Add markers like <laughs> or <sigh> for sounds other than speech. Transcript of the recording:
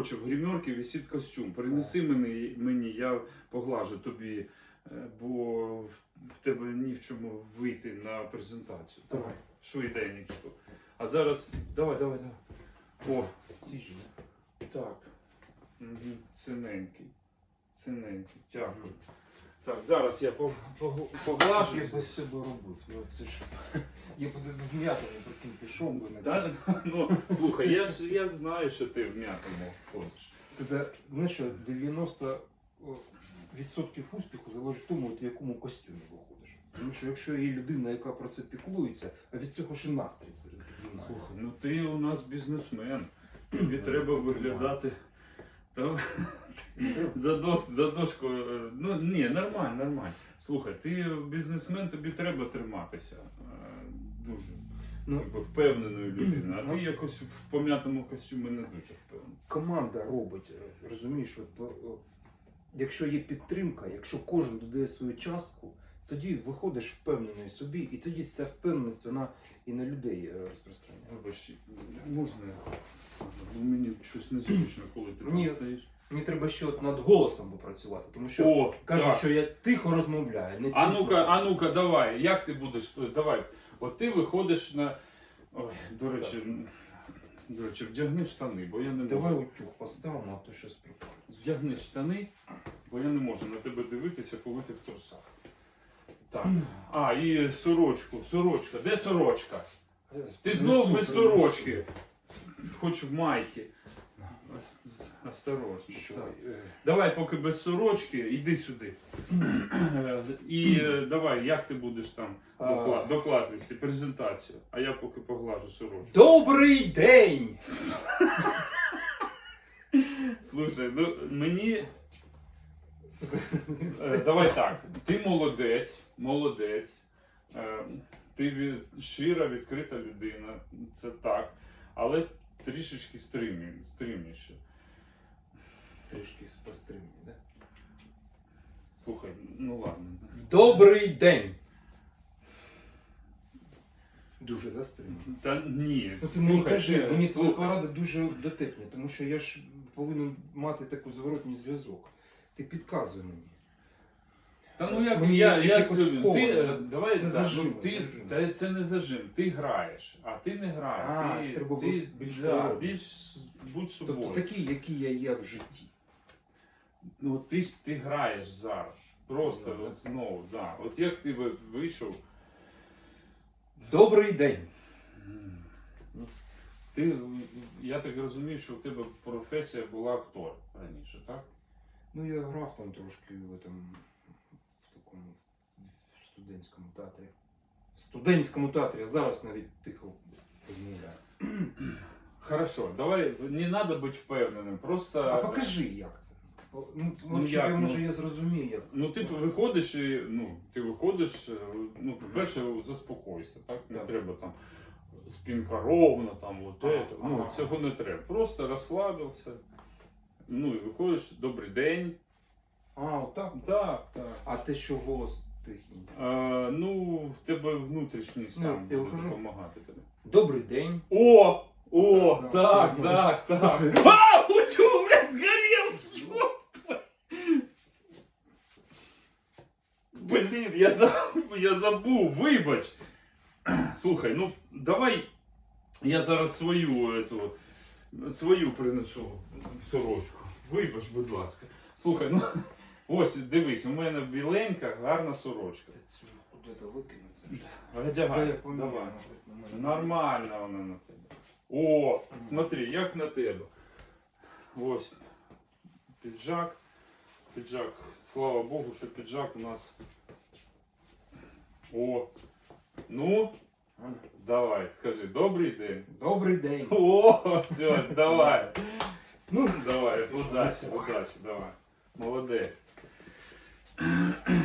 коротше, в гримерці висить костюм. Принеси мені, мені, я поглажу тобі, е, бо в тебе ні в чому вийти на презентацію. Давай, швиденько. А зараз. Давай, давай, давай. О, Ці ж, так. Синенький. Синенький. Дякую. Так, зараз я по- по- поглажу. Я без себе робив. Ну, це ж... Я б в м'ятому прикинь пішов би на. Да? Ну, слухай, я ж я знаю, що ти в м'ятому ходиш. Це, знаєш, що 90% відсотків успіху залежить тому, от в якому костюмі виходиш. Тому що якщо є людина, яка про це піклується, а від цього ж і настрій піднімається. Слухай, ну ти у нас бізнесмен. Тобі треба виглядати. Та, <laughs> за, дос, за дошкою. Ну ні, нормально, нормально. Слухай, ти бізнесмен, тобі треба триматися. е, Дуже Ну, якби, впевненою людиною. А Ну. ти якось в пом'ятому костюмі не дуже впевнений. команда робить, е, розумієш, от, е, якщо є підтримка, якщо кожен додає свою частку, тоді виходиш впевнений собі, і тоді ця впевненість вона і на людей е, розпространяється. Вибач, можна мені щось незручно, коли ти Мені- стоїш. Мені треба ще от над голосом попрацювати, тому що О, кажуть, так. що я тихо розмовляю, не А ну-ка, а ну-ка, давай, як ти будеш? Давай. От ти виходиш на. Ой, до речі, до речі, вдягни штани, бо я не можу. Давай утюг поставимо, а то щось припало. Вдягни штани, бо я не можу на тебе дивитися, коли ти в трусах. Так. А, і сорочку. Сорочка. Де сорочка? Ти знов без сорочки. Хоч в майці. Ос- Осторожно. Так. Давай, поки без сорочки, іди сюди. І е, давай, як ти будеш там доклад, доклад вести, презентацію, а я поки поглажу сорочку. Добрий день! Слушай, ну мені. Е, Давай так. Ти молодець, молодець. е, Ти від- щира, відкрита людина, це так. Але трішечки стримі- стримніше. Трішки спостерігні, да? Слухай, ну ладно. Добрий день! Дуже да? Та ні. Ну ти мені слухай, кажи, мені твої слухай. поради дуже дотепні, тому що я ж повинен мати таку зворотній зв'язок. Ти підказуй мені. Та ну як Мені я, я, якось ти, е, давай Це так, зажим, ну, ти, зажим. та це не зажим, ти граєш, а ти не граєш. А, ти, треба ти, бути більш да, природним. більш будь собою. Тобто такий, який я є в житті. Ну ти ж ти граєш зараз. Просто Знову, от знову, да. От як ти ви- вийшов. Добрий день! Ти, я так розумію, що в тебе професія була актор раніше, так? Ну я грав там трошки в, этом, в такому в студентському театрі. В студентському театрі, а зараз навіть тихо розмовляю. Хорошо, давай, не треба бути впевненим. Просто. А покажи, як це. Ну, Ну, як, я, може ну? я зрозумію, як. Ну, ти виходиш і ну, ти виходиш, е, ну, по-перше, заспокойся, так? Не Так. треба там спинка ровна, там от це. Ну, ага. цього не треба. Просто розслабився. Ну і виходиш, добрий день. А, отак. Так, так. А те, що голос тихий. Е, ну, в тебе внутрішній стан Ну, я буде виходжу. допомагати тобі. Добрий день. О! О, Так, так, це- так, так. <laughs> А, утюг, блядь, згорів! Ёб твою. Блін, я забув, я забув, вибач. Слухай, ну давай я зараз свою ету, свою принесу сорочку. Вибач, будь ласка. Слухай, ну <laughs> ось дивись, у мене біленька, гарна сорочка. Куди-то викинути. Одягай, давай. Нормально вона на тебе. О, смотри, як на тебе. Ось піджак. Піджак. Слава Богу, що піджак у нас. О. Ну. давай, скажи, добрий день. Добрий день. О, все, давай. Ну, Давай, все, удачі, Ох. удачі, давай. Молодець. Ой, мені